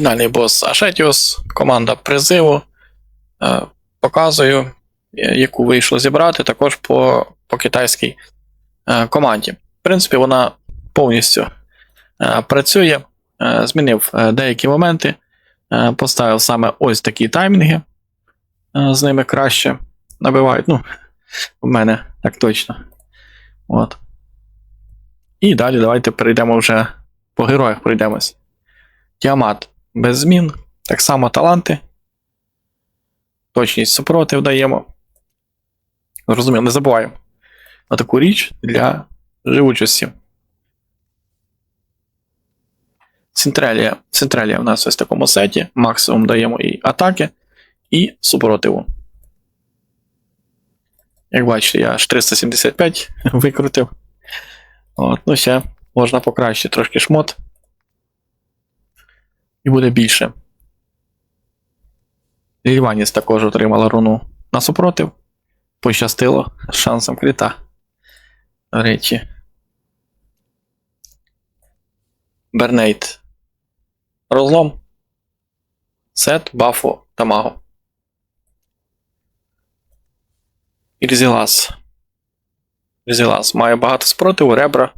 фінальний бос Ашетіус, команда призиву. Е, показую, е, яку вийшло зібрати, також по, по китайській е, команді. В принципі, вона повністю працює. Змінив деякі моменти, поставив саме ось такі таймінги. З ними краще набивають. Ну, в мене так точно. От. І далі давайте перейдемо вже по героях пройдемось. Тіамат без змін. Так само таланти. Точність супротив даємо. Зрозуміло, не забуваємо. На таку річ для живучості. Централія. Централія в нас ось в такому сеті. Максимум даємо і атаки, і супротиву. Як бачите, я аж 375 викрутив. От, ну ще можна покращити трошки шмот. Буде більше. Лільваніс також отримала руну на супротив. Пощастило з шансом кріта. До речі. Бернейт. Розлом. Сет, бафо та маго. Ірзілас. Ірзілас має багато спротиву, ребра.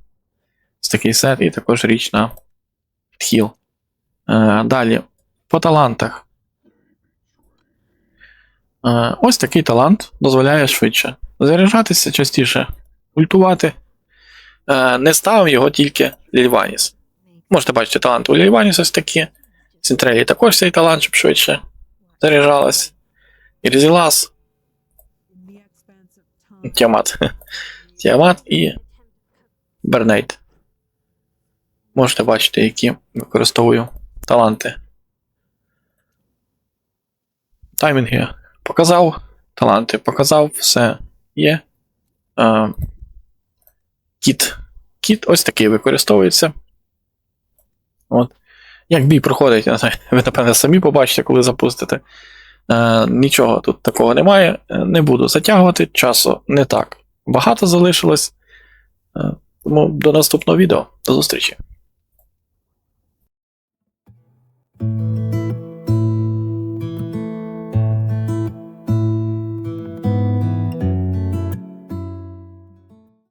Ось такий сет і також річ на хіл. Е, далі. По талантах. Е, ось такий талант дозволяє швидше заряджатися частіше, ультувати. Е, не ставив його тільки Лільваніс. Можете бачити талант у Лільваніс ось такі. Центрелі також цей талант, щоб швидше заряджалась. Ірзілас, Тіамат. Тіамат і Бернейт. Можете бачити, які використовую таланти. Таймінги показав, таланти показав, все є. Е, кіт. Кіт ось такий використовується. От. Як бій проходить, ви, напевне, самі побачите, коли запустите. Е, нічого тут такого немає. Е, Не буду затягувати, часу не так багато залишилось. Е, тому до наступного відео. До зустрічі.